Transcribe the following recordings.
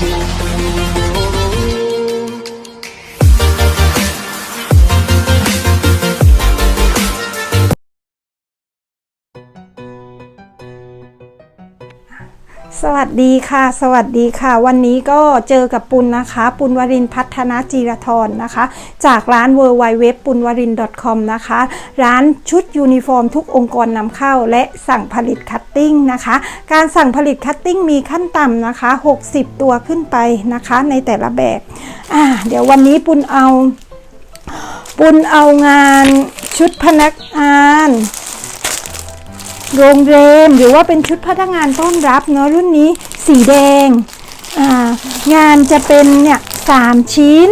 Thank you. วัสดีค่ะ สวัสดีค่ะ วันนี้ก็เจอกับปุณนะคะ ปุณวรินพัฒนาจีรทรนะคะ จากร้าน w w w ปุณวริน .com นะคะ ร้านชุดยูนิฟอร์มทุกองค์กรนำเข้าและสั่งผลิตคัตติ้งนะคะ การสั่งผลิตคัตติ้งมีขั้นต่ำนะคะ 60 ตัวขึ้นไปนะคะในแต่ละแบบอ่าเดี๋ยววันนี้ปุณเอา ปุณเอางานชุดพนักงาน โรงแรมหรือว่าเป็นชุดพนักงานต้อนรับเนาะรุ่นนี้สีแดงงานจะเป็นเนี่ยสามชิ้น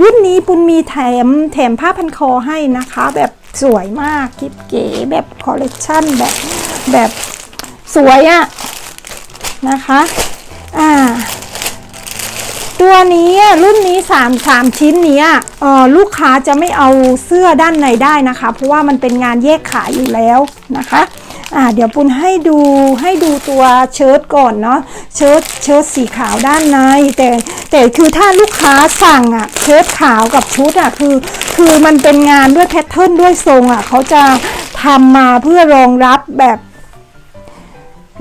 รุ่นนี้ปุณมีแถมแถมผ้าพันคอให้นะคะ แบบสวยมากกิ๊บเก๋แบบคอลเลกชันแบบแบบสวยอะนะคะอ่าตัวนี้รุ่นนี้3 3ชิ้นเนี้ยลูกค้าจะไม่เอาเสื้อด้านในได้นะคะ เพราะว่ามันเป็นงานแยกขายอยู่แล้วนะคะ อ่าเดี๋ยวปุณให้ดูให้ดูตัวเชิ้ตก่อนเนาะเชิ้ตเชิ้ตสีขาวด้านใน แต่แต่คือถ้าลูกค้าสั่งอะเชิ้ตขาวกับชุดอะคือคือมันเป็นงานด้วยแพทเทิร์นด้วยทรงอะเขาจะทำมาเพื่อรองรับแบบ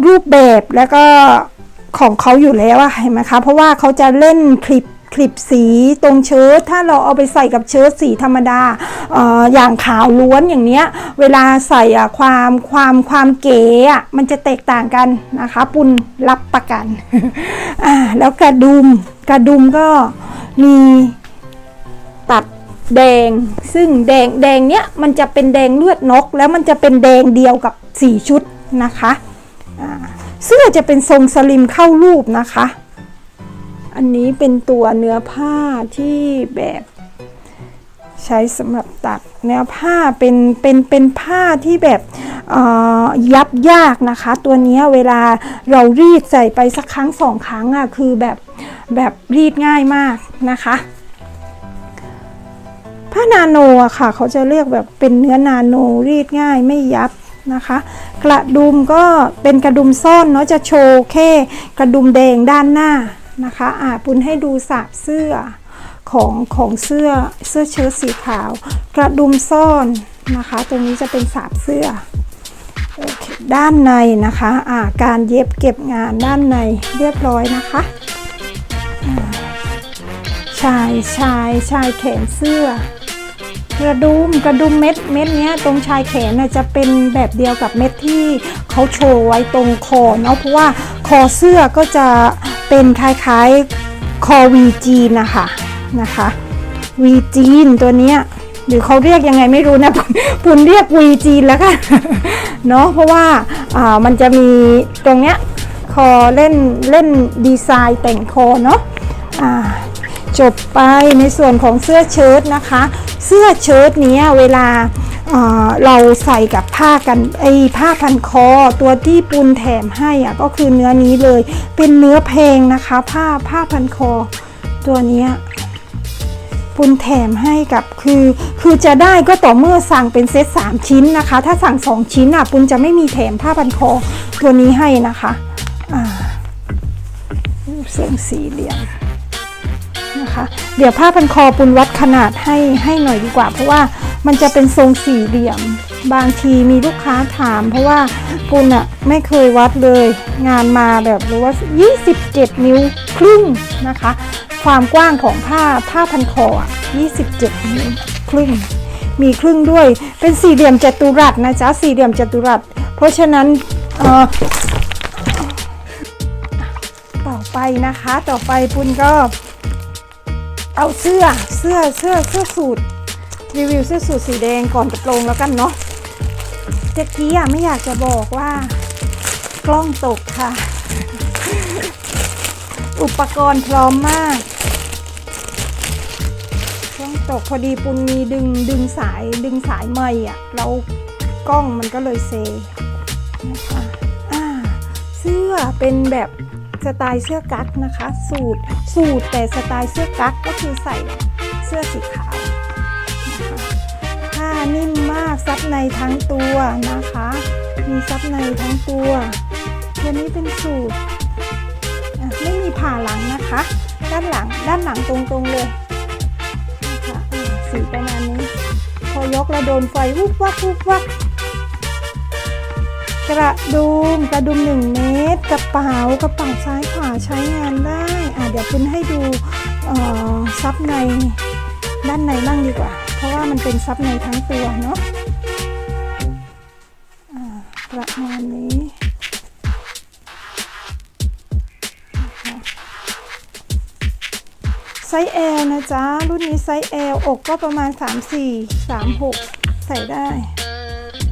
รูปแบบแล้วก็ของเขาอยู่แล้วอะเห็นไหมคะ เพราะว่าเขาจะเล่นคลิป คลิปสีตรงเชิ้ตถ้าเราเอาไปใส่กับเชิ้ตสีธรรมดาออย่างขาวล้วนอย่างเนี้ยเวลาใส่ความความความเก๋มันจะแตกต่างกันนะคะ ปุณรับประกันอ่าแล้วกระดุมกระดุมก็มีตัดแดง ซึ่งแดงแดงเนี้ยมันจะเป็นแดงเลือดนก แล้วมันจะเป็นแดงเดียวกับสีชุดนะคะเสื้อจะเป็นทรงสลิมเข้ารูปนะคะ อันนี้เป็นตัวเนื้อผ้าที่แบบใช้สำหรับตัดเนื้อผ้าเป็นเป็นเป็นผ้าที่แบบยับยากนะคะ ตัวนี้เวลาเรารีดใส่ไปสักครั้งสองครั้งอะคือแบบแบบรีดง่ายมากนะคะผ้านาโนอะค่ะ เขาจะเรียกแบบเป็นเนื้อนาโนรีดง่ายไม่ยับนะคะ กระดุมก็เป็นกระดุมซ่อนเนาะจะโชว์แค่กระดุมแดงด้านหน้า นะคะอ่าปุณให้ดูสาบเสื้อของของเสื้อเสื้อเชิ้ตสีขาว กระดุมซ่อนนะคะ ตรงนี้จะเป็นสาบเสื้อ ด้านในนะคะอ่าการเย็บเก็บงานด้านในเรียบร้อยนะคะชายชายชายแขนเสื้อ กระดุมกระดุมเม็ดเม็ดเนี้ยตรงชายแขนน่ะจะเป็นแบบเดียวกับเม็ดที่เขาโชว์ไว้ตรงคอเนาะเพราะว่าคอเสื้อก็จะ เป็นคล้ายๆคอวีจีนนะคะนะคะวีจีนตัวเนี้ยหรือเขาเรียกยังไงไม่รู้นะปุณเรียกวีจีนแล้วกันเนาะเพราะว่าามันจะมีตรงเนี้ยคอเล่นเล่นดีไซน์แต่งคอเนาะจบไปในส่วนของเสื้อเชิ้ตนะคะ เสื้อเชิ้ตเนี้ยเวลา เราใส่กับผ้ากันไอผ้าพันคอตัวที่ปุนแถมให้อะก็คือเนื้อนี้เลย เป็นเนื้อเพลงนะคะ ผ้าผ้าพันคอ ตัวนี้ปุนแถมให้กับคือคือจะได้ก็ต่อเมื่อสั่งเป็นเซต3ชิ้นนะคะ ถ้าสั่ง 2 ชิ้นอะปุนจะไม่มีแถมผ้าพันคอตัวนี้ให้นะคะอ่าทรงสี่เหลี่ยมนะคะ เดี๋ยวผ้าพันคอปุนวัดขนาดให้ให้หน่อยดีกว่า เพราะว่า มันจะเป็นทรงสี่เหลี่ยม บางทีมีลูกค้าถาม เพราะว่าปุนอะไม่เคยวัดเลย งานมาแบบรู้ว่า 27 นิ้วครึ่งนะคะ ความกว้างของผ้าผ้าพันคออะ27 นิ้วครึ่ง มีครึ่งด้วย เป็นสี่เหลี่ยมจัตุรัสนะจ๊ะสี่เหลี่ยมจัตุรัส เพราะฉะนั้นเอ่อต่อไปนะคะ ต่อไปปุนก็เอาเสื้อเสื้อเสื้อเสื้อสูทรี รีวิวเสื้อสูทสีแดงก่อนกระโปรงแล้วกันเนาะเจ๊กี้อะไม่อยากจะบอกว่า กล้องตกค่ะ อุปกรณ์พร้อมมากกล้องตกพอดีปุณมีดึงดึงสายดึงสายไม่อะแล้วกล้องมันก็เลยเซนะคะอ่าเสื้อเป็นแบบสไตล์เสื้อกั๊กนะคะ สูตรสูตรแต่สไตล์เสื้อกั๊กก็คือใส่เสื้อสีขาว นิ่มมากซับในทั้งตัวนะคะ มีซับในทั้งตัวตัวนี้เป็นสูตรไม่มีผ่าหลังนะคะ ด้านหลังด้านหลังตรงๆเลยนะคะอ่าสีประมาณนี้ พอยกแล้วโดนไฟวุบวับวุบวับกระดุมกระดุมหนึ่งเมตร กระเป๋ากระเป๋าซ้ายขวาใช้งานได้อ่าเดี๋ยวคุณให้ดูซับในด้านในบ้างดีกว่า ราะว่ามันเป็นซับในทั้งตัวเนาะอ่าประมาณนี้ไซส์ L นะจ๊ะ รุ่นนี้ไซส์ L อกก็ประมาณ 3 4 3 6 ใส่ได้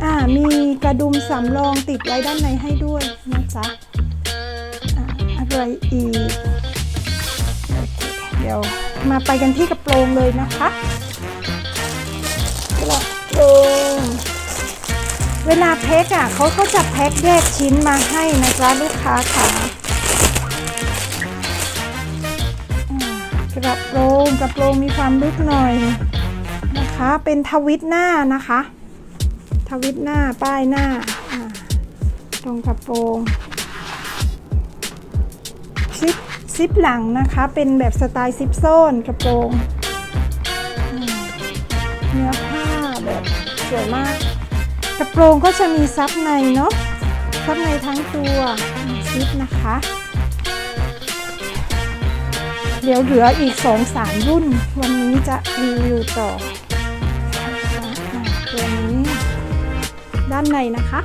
อ่า มีกระดุมสำรองติดไว้ด้านในให้ด้วยนะจ๊ะอ่าอะไรอีก เดี๋ยวมาไปกันที่กระโปรงเลยนะคะ ปรงเวลาแพ็คอะเขาก็จะแพ็คแยกชิ้นมาให้นะจ๊ะลูกค้าค่ะกระโปรงกระโปรงมีความลึกหน่อยนะคะ เป็นทวิตหน้านะคะ ทวิตหน้าป้ายหน้าตรงกระโปรงซิปซิปหลังนะคะ เป็นแบบสไตล์ซิปโซนกระโปรงเนื้อ สวยมาก กระโปรงก็จะมีซับในเนาะซับในทั้งตัวอืมซิปนะคะ เดี๋ยวเหลืออีก 2-3 รุ่น วันนี้จะรีวิวต่อตัวนี้ด้านในนะคะ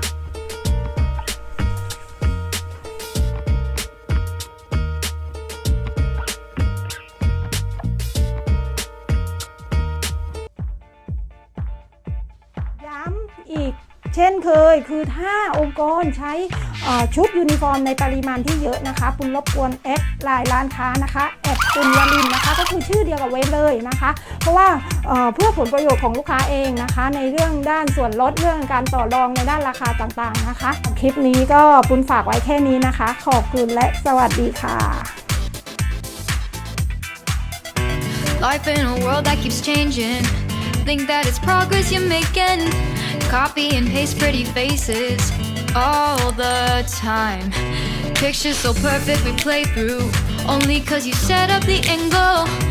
อีก เช่นเคยคือถ้าองค์กรใช้ชุดยูนิฟอร์มในปริมาณที่เยอะนะคะคุณรบกวนแอดไลน์ร้านค้านะคะแอดปุญญลินนะคะ ก็คือชื่อเดียวกับเว็บเลยนะคะ เพราะว่าเอ่อเพื่อผลประโยชน์ของลูกค้าเองนะคะ ในเรื่องด้านส่วนลดเรื่องการต่อรองในด้านราคาต่างๆนะคะ คลิปนี้ก็ปุณฝากไว้แค่นี้นะคะ ขอบคุณและสวัสดีค่ะ Life in a world that keeps changing. Think that it's progress you're making. Copy and paste pretty faces all the time. Pictures so perfect we play through. Only cause you set up the angle.